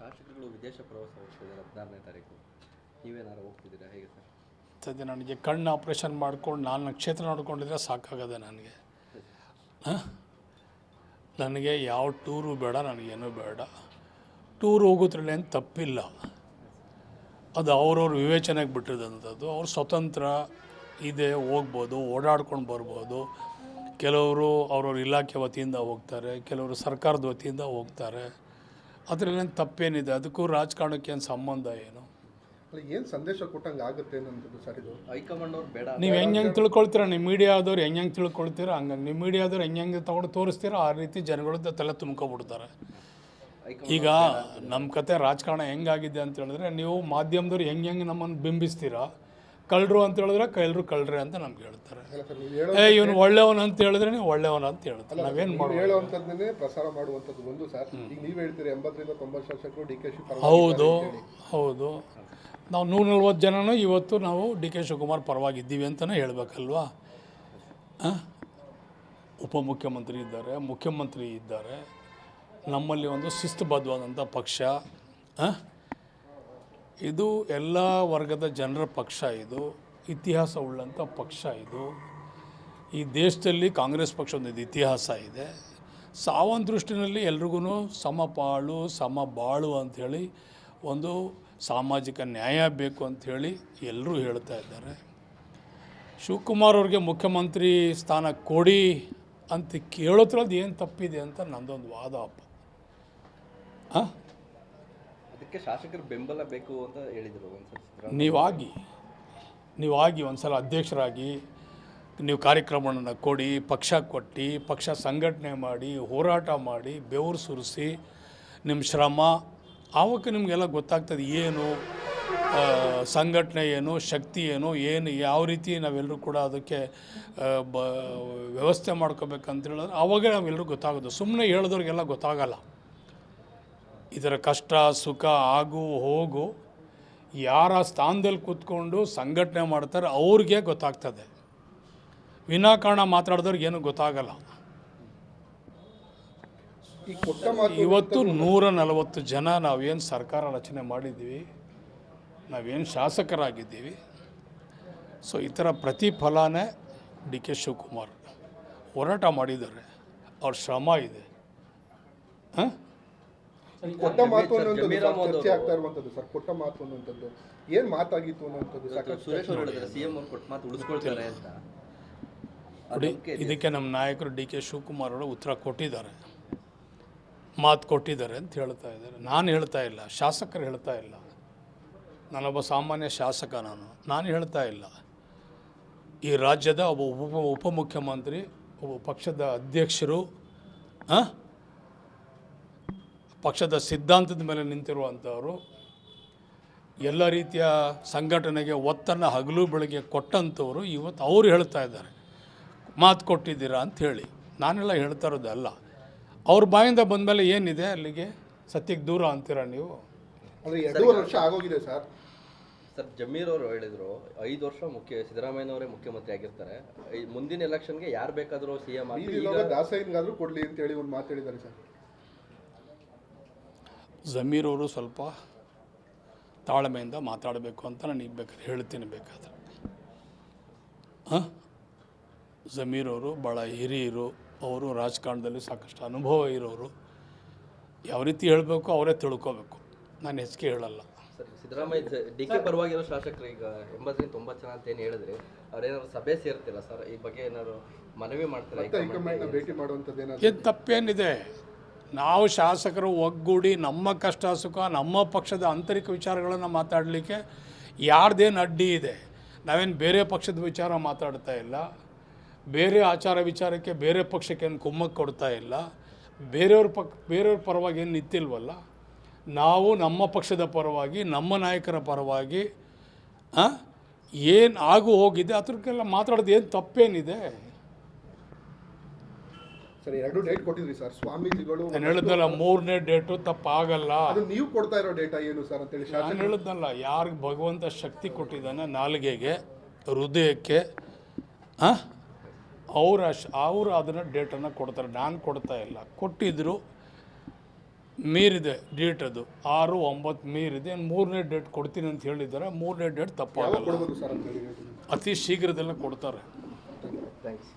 ಶಾಸಕರುಗಳು ವಿದೇಶ ಪ್ರವಾಸ ಹೋಗ್ತಿದ್ದಾರೆ ಹದಿನಾರನೇ ತಾರೀಕು. ನೀವೇನಾರು ಹೋಗ್ತಿದ್ದೀರಾ? ಹೇಗೆ ಸರ್? ಸದ್ಯ ನನಗೆ ಕಣ್ಣು ಆಪ್ರೇಷನ್ ಮಾಡ್ಕೊಂಡು ನಾನು ಕ್ಷೇತ್ರ ನೋಡ್ಕೊಂಡಿದ್ರೆ ಸಾಕಾಗದೆ ನನಗೆ? ನನಗೆ ಯಾವ ಟೂರು ಬೇಡ, ನನಗೇನು ಬೇಡ. ಟೂರ್ ಹೋಗೋದ್ರಲ್ಲಿ ಏನು ತಪ್ಪಿಲ್ಲ. ಅದು ಅವ್ರವ್ರ ವಿವೇಚನೆಗೆ ಬಿಟ್ಟಿದ್ದಂಥದ್ದು ಅವ್ರ ಸ್ವತಂತ್ರ ಇದೆ, ಹೋಗ್ಬೋದು, ಓಡಾಡ್ಕೊಂಡು ಬರ್ಬೋದು. ಕೆಲವರು ಅವ್ರವ್ರ ಇಲಾಖೆ ವತಿಯಿಂದ ಹೋಗ್ತಾರೆ, ಕೆಲವರು ಸರ್ಕಾರದ ವತಿಯಿಂದ ಹೋಗ್ತಾರೆ. ಅದರಲ್ಲೇನು ತಪ್ಪೇನಿದೆ? ಅದಕ್ಕೂ ರಾಜಕಾರಣಕ್ಕೆ ಏನು ಸಂಬಂಧ ಏನು? ಅಲ್ಲ ಏನು ಸಂದೇಶ ಕೊಟ್ಟಂಗೆ ಆಗುತ್ತೆ ಅನ್ನೋದು ಸರ್ ಇದು? ಹೈಕಮಾಂಡ್ ಅವ್ರು ಬೇಡ. ನೀವು ಹೆಂಗೆ ಹೆಂಗೆ ತಿಳ್ಕೊಳ್ತೀರಾ? ನಿಮ್ಮ ಮೀಡಿಯಾದವ್ರು ಹೆಂಗೆ ಹೆಂಗೆ ತಿಳ್ಕೊಳ್ತೀರಾ? ಹಂಗಂಗೆ ನಿಮ್ಮ ಮೀಡಿಯಾದವ್ರು ಹೆಂಗೆ ಹೆಂಗೆ ತೊಗೊಂಡು ತೋರಿಸ್ತೀರಾ? ಆ ರೀತಿ ಜನಗಳದ್ದು ತಲೆ ತುಂಬ್ಕೊಬಿಡ್ತಾರೆ ಈಗ ನಮ್ಮ ಕತೆ ರಾಜಕಾರಣ ಹೆಂಗಾಗಿದೆ ಅಂತ ಹೇಳಿದ್ರೆ ನೀವು ಮಾಧ್ಯಮದವ್ರು ಹೆಂಗೆ ಹೆಂಗೆ ನಮ್ಮನ್ನು ಬಿಂಬಿಸ್ತೀರಾ? ಕಳ್ಳರು ಅಂತ ಹೇಳಿದ್ರೆ ಕಳ್ಳರು ಕಳ್ಳರೆ ಅಂತ ನಮ್ಗೆ ಹೇಳ್ತಾರೆ. ಏ ಇವನು ಒಳ್ಳೆಯವನು ಅಂತ ಹೇಳಿದ್ರೆ ನೀವು ಒಳ್ಳೆಯವನು ಅಂತ ಹೇಳ್ತಾರೆ ನಾವೇನು ನೀವು ಮಾಡೋದು? ಹೇಳುವಂಥದ್ದನ್ನೇ ಪ್ರಸಾರ ಮಾಡುವಂಥದ್ದು ಒಂದು ಸರ್. ಈಗ ನೀವು ಹೇಳ್ತೀರಿ ಎಂಬತ್ತರಿಂದ ತೊಂಬತ್ತು ಶಾಸಕರು ಡಿ ಕೆ ಶಿ ಹೌದು ಹೌದು. ನಾವು ನೂರ ನಲ್ವತ್ತು ಜನನೂ ಇವತ್ತು ನಾವು ಡಿ ಕೆ ಶಿವಕುಮಾರ್ ಪರವಾಗಿದ್ದೀವಿ ಅಂತಲೇ ಹೇಳಬೇಕಲ್ವಾ? ಉಪಮುಖ್ಯಮಂತ್ರಿ ಇದ್ದಾರೆ ಮುಖ್ಯಮಂತ್ರಿ ಇದ್ದಾರೆ. ನಮ್ಮಲ್ಲಿ ಒಂದು ಶಿಸ್ತುಬದ್ಧವಾದಂಥ ಪಕ್ಷ ಆ? ಇದು ಎಲ್ಲ ವರ್ಗದ ಜನರ ಪಕ್ಷ ಇದು, ಇತಿಹಾಸ ಉಳ್ಳಂಥ ಪಕ್ಷ ಇದು. ಈ ದೇಶದಲ್ಲಿ ಕಾಂಗ್ರೆಸ್ ಪಕ್ಷ ಒಂದು ಇತಿಹಾಸ ಇದೆ. ಸಾವನ್ ದೃಷ್ಟಿನಲ್ಲಿ ಎಲ್ರಿಗೂ ಸಮಪಾಳು ಸಮ ಬಾಳು ಅಂಥೇಳಿ ಒಂದು ಸಾಮಾಜಿಕ ನ್ಯಾಯ ಬೇಕು ಅಂಥೇಳಿ ಎಲ್ಲರೂ ಹೇಳ್ತಾ ಇದ್ದಾರೆ. ಶಿವಕುಮಾರ್ ಅವ್ರಿಗೆ ಮುಖ್ಯಮಂತ್ರಿ ಸ್ಥಾನ ಕೊಡಿ ಅಂತ ಕೇಳೋದ್ರಲ್ಲಿ ಏನು ತಪ್ಪಿದೆ ಅಂತ ನಂದೊಂದು ವಾದ ಅಪ್ಪ. ಹಾಂ ಅದಕ್ಕೆ ಶಾಸಕರ ಬೆಂಬಲ ಬೇಕು ಅಂತ ಹೇಳಿದರು ನೀವಾಗಿ ನೀವಾಗಿ ಒಂದು ಸಲ ಅಧ್ಯಕ್ಷರಾಗಿ ನೀವು ಕಾರ್ಯಕ್ರಮವನ್ನು ಕೊಡಿ, ಪಕ್ಷ ಕೊಟ್ಟು, ಪಕ್ಷ ಸಂಘಟನೆ ಮಾಡಿ, ಹೋರಾಟ ಮಾಡಿ, ಬೆವರು ಸುರಿಸಿ, ನಿಮ್ಮ ಶ್ರಮ ಆವಾಗ ನಿಮಗೆಲ್ಲ ಗೊತ್ತಾಗ್ತದೆ ಏನು ಸಂಘಟನೆ ಏನು, ಶಕ್ತಿ ಏನು ಏನು, ಯಾವ ರೀತಿ ನಾವೆಲ್ಲರೂ ಕೂಡ ಅದಕ್ಕೆ ಬ, ವ್ಯವಸ್ಥೆ ಮಾಡ್ಕೋಬೇಕಂತ ಹೇಳಿದ್ರೆ ಆವಾಗ ನಾವೆಲ್ಲರೂ ಗೊತ್ತಾಗೋದು. ಸುಮ್ಮನೆ ಹೇಳಿದವ್ರಿಗೆಲ್ಲ ಗೊತ್ತಾಗಲ್ಲ. ಇದರ ಕಷ್ಟ, ಸುಖ, ಆಗು, ಹೋಗು, ಯಾರ ಸ್ಥಾನದಲ್ಲಿ ಕೂತ್ಕೊಂಡು ಸಂಘಟನೆ ಮಾಡ್ತಾರೆ ಅವ್ರಿಗೆ ಗೊತ್ತಾಗ್ತದೆ. ವಿನಾಕಾರಣ ಮಾತಾಡಿದವ್ರಿಗೆ ಏನು ಗೊತ್ತಾಗಲ್ಲ. ಇವತ್ತು ನೂರ ನಲವತ್ತು ಜನ ನಾವೇನು ಸರ್ಕಾರ ರಚನೆ ಮಾಡಿದ್ದೀವಿ, ನಾವೇನು ಶಾಸಕರಾಗಿದ್ದೀವಿ. ಸೊ, ಈ ಥರ ಪ್ರತಿಫಲನೇ ಡಿ ಕೆ ಶಿವಕುಮಾರ್ ಹೋರಾಟ ಮಾಡಿದ್ದಾರೆ. ಅವ್ರ ಶ್ರಮ ಇದೆ. ಹಾಂ? ಕೊಟ್ಟ ಮಾತು ಅನ್ನುವಂಥದ್ದು ಚರ್ಚೆ ಆಗ್ತಾ ಇರುವಂಥದ್ದು ಸರ್ ಕೊಟ್ಟ ಮಾತು ಅನ್ನುವಂಥದ್ದು ಏನು ಮಾತಾಗಿತ್ತು ಅನ್ನುವಂಥದ್ದು ಸಾಕಷ್ಟು ಸುರೇಶ್ ಅವರು ಹೇಳಿದ್ರೆ ಸಿ ಎಂ ಅವ್ರು ಕೊಟ್ಟು ಮಾತು ಉಳಿಸ್ಕೊಳ್ತಾರೆ ಅಂತ. ನೋಡಿ ಇದಕ್ಕೆ ನಮ್ಮ ನಾಯಕರು ಡಿ ಕೆ ಶಿವಕುಮಾರ್ ಅವರು ಉತ್ತರ ಕೊಟ್ಟಿದ್ದಾರೆ. ಮಾತು ಕೊಟ್ಟಿದ್ದಾರೆ ಅಂತ ಹೇಳ್ತಾ ಇದ್ದಾರೆ. ನಾನು ಹೇಳ್ತಾ ಇಲ್ಲ ಶಾಸಕರು ಹೇಳ್ತಾ ಇಲ್ಲ. ನಾನೊಬ್ಬ ಸಾಮಾನ್ಯ ಶಾಸಕ ನಾನು. ನಾನು ಹೇಳ್ತಾ ಇಲ್ಲ. ಈ ರಾಜ್ಯದ ಒಬ್ಬ ಉಪ ಉಪಮುಖ್ಯಮಂತ್ರಿ ಒಬ್ಬ ಪಕ್ಷದ ಅಧ್ಯಕ್ಷರು ಆ? ಪಕ್ಷದ ಸಿದ್ಧಾಂತದ ಮೇಲೆ ನಿಂತಿರುವಂಥವರು ಎಲ್ಲ ರೀತಿಯ ಸಂಘಟನೆಗೆ ಒತ್ತನ್ನು ಹಗಲು ಬೆಳಗ್ಗೆ ಕೊಟ್ಟಂಥವರು ಇವತ್ತು ಅವರು ಹೇಳ್ತಾ ಇದ್ದಾರೆ. ಮಾತು ಕೊಟ್ಟಿದ್ದೀರಾ ಅಂತ ಹೇಳಿ. ನಾನೆಲ್ಲ ಹೇಳ್ತಾ ಇರೋದಲ್ಲ ಅವ್ರ ಬಾಯಿಂದ ಬಂದಮೇಲೆ ಏನಿದೆ ಅಲ್ಲಿಗೆ? ಸತ್ಯಕ್ಕೆ ದೂರ ಅಂತೀರಾ ನೀವು? ಅಂದರೆ ಎರಡೂವರೆ ವರ್ಷ ಆಗೋಗಿದೆ ಸರ್. ಸರ್ ಜಮೀರ್ ಅವರು ಹೇಳಿದರು ಐದು ವರ್ಷ ಮುಖ್ಯ ಸಿದ್ದರಾಮಯ್ಯನವರೇ ಮುಖ್ಯಮಂತ್ರಿ ಆಗಿರ್ತಾರೆ. ಈ ಮುಂದಿನ ಎಲೆಕ್ಷನ್ಗೆ ಯಾರು ಬೇಕಾದರೂ ಸಿ ಎಂ ಕೊಡಲಿ ಅಂತೇಳಿ ಅಂತ ಹೇಳಿ ಒಂದು ಮಾತು ಹೇಳಿದ್ದಾರೆ ಸರ್. ಜಮೀರ್ ಅವರು ಸ್ವಲ್ಪ ತಾಳ್ಮೆಯಿಂದ ಮಾತಾಡಬೇಕು ಅಂತ ನಾನು ಈಗ ಬೇಕಾದ್ರೆ ಹೇಳ್ತೀನಿ ಬೇಕಾದ್ರೆ. ಹಾಂ? ಜಮೀರ್ ಅವರು ಭಾಳ ಹಿರಿಯರು ಅವರು ರಾಜಕಾರಣದಲ್ಲಿ ಸಾಕಷ್ಟು ಅನುಭವ ಇರೋರು. ಯಾವ ರೀತಿ ಹೇಳಬೇಕು ಅವರೇ ತಿಳ್ಕೋಬೇಕು. ನಾನು ಹೆಚ್ಚಿಗೆ ಹೇಳಲ್ಲ. ಸರ್ ಸಿದ್ದರಾಮಯ್ಯ ಡಿ ಕೆ ಪರವಾಗಿರೋ ಶಾಸಕರು ಈಗ ಎಂಬತ್ತರಿಂದ ತೊಂಬತ್ತು ಜನ ಅಂತ ಏನು ಹೇಳಿದ್ರೆ ಅವ್ರೇನಾದ್ರು ಸಭೆ ಸೇರ್ತಿಲ್ಲ ಸರ್? ಈ ಬಗ್ಗೆ ಏನಾದ್ರು ಮನವಿ ಮಾಡ್ತಾರೆ? ಮತ್ತೆ ಹೈಕಮಾಂಡ್ನ ಭೇಟಿ ಮಾಡುವಂಥದ್ದು ಏನಾದ್ರು ಏನು ತಪ್ಪೇನಿದೆ? ನಾವು ಶಾಸಕರು ಒಗ್ಗೂಡಿ ನಮ್ಮ ಕಷ್ಟ ಸುಖ, ನಮ್ಮ ಪಕ್ಷದ ಆಂತರಿಕ ವಿಚಾರಗಳನ್ನು ಮಾತಾಡಲಿಕ್ಕೆ ಯಾರ್ದೇನು ಅಡ್ಡಿ ಇದೆ. ನಾವೇನು ಬೇರೆ ಪಕ್ಷದ ವಿಚಾರ ಮಾತಾಡ್ತಾ ಇಲ್ಲ. ಬೇರೆ ಆಚಾರ ವಿಚಾರಕ್ಕೆ ಬೇರೆ ಪಕ್ಷಕ್ಕೇನು ಕುಮ್ಮಕ್ಕೆ ಕೊಡ್ತಾ ಇಲ್ಲ. ಬೇರೆಯವ್ರ ಪಕ್, ಬೇರೆಯವ್ರ ಪರವಾಗಿ ಏನು ನಿಂತಿಲ್ವಲ್ಲ. ನಾವು ನಮ್ಮ ಪಕ್ಷದ ಪರವಾಗಿ, ನಮ್ಮ ನಾಯಕರ ಪರವಾಗಿ ಏನು ಆಗು ಹೋಗಿದೆ ಅದಕ್ಕೆಲ್ಲ ಮಾತಾಡೋದು ಏನು ತಪ್ಪೇನಿದೆ? ಸರ್ ಎರಡು ಡೇಟ್ ಕೊಟ್ಟಿದ್ರಿ ಸರ್ ಸ್ವಾಮೀಜಿಗಳು ನಾನು ಹೇಳಿದ್ನಲ್ಲ ಮೂರನೇ ಡೇಟು ತಪ್ಪಾಗಲ್ಲ. ಅದು ನೀವು ಕೊಡ್ತಾ ಇರೋ ಡೇಟಾ ಏನು ಸರ್ ಅಂತೇಳಿ? ಶಾಸಕ ನಾನು ಹೇಳಿದ್ನಲ್ಲ ಯಾರಿಗೆ ಭಗವಂತ ಶಕ್ತಿ ಕೊಟ್ಟಿದ್ದಾನೆ ನಾಲಿಗೆಗೆ ಹೃದಯಕ್ಕೆ ಆ? ಅವ್ರ ಅಶ್- ಅವರು ಅದನ್ನು ಡೇಟನ್ನು ಕೊಡ್ತಾರೆ. ನಾನು ಕೊಡ್ತಾ ಇಲ್ಲ. ಕೊಟ್ಟಿದ್ದರು ಮೀರಿದೆ ಡೇಟ್ ಅದು. ಆರು ಒಂಬತ್ತು ಮೀರಿದೆ. ಮೂರನೇ ಡೇಟ್ ಕೊಡ್ತೀನಿ ಅಂತ ಹೇಳಿದ್ದಾರೆ. ಮೂರನೇ ಡೇಟ್ ತಪ್ಪಾಗಲ್ಲ. ಕೊಡ್ಬೋದು ಸರ್ ಅತಿ ಶೀಘ್ರದಲ್ಲೇ ಕೊಡ್ತಾರೆ. ಥ್ಯಾಂಕ್ಸ್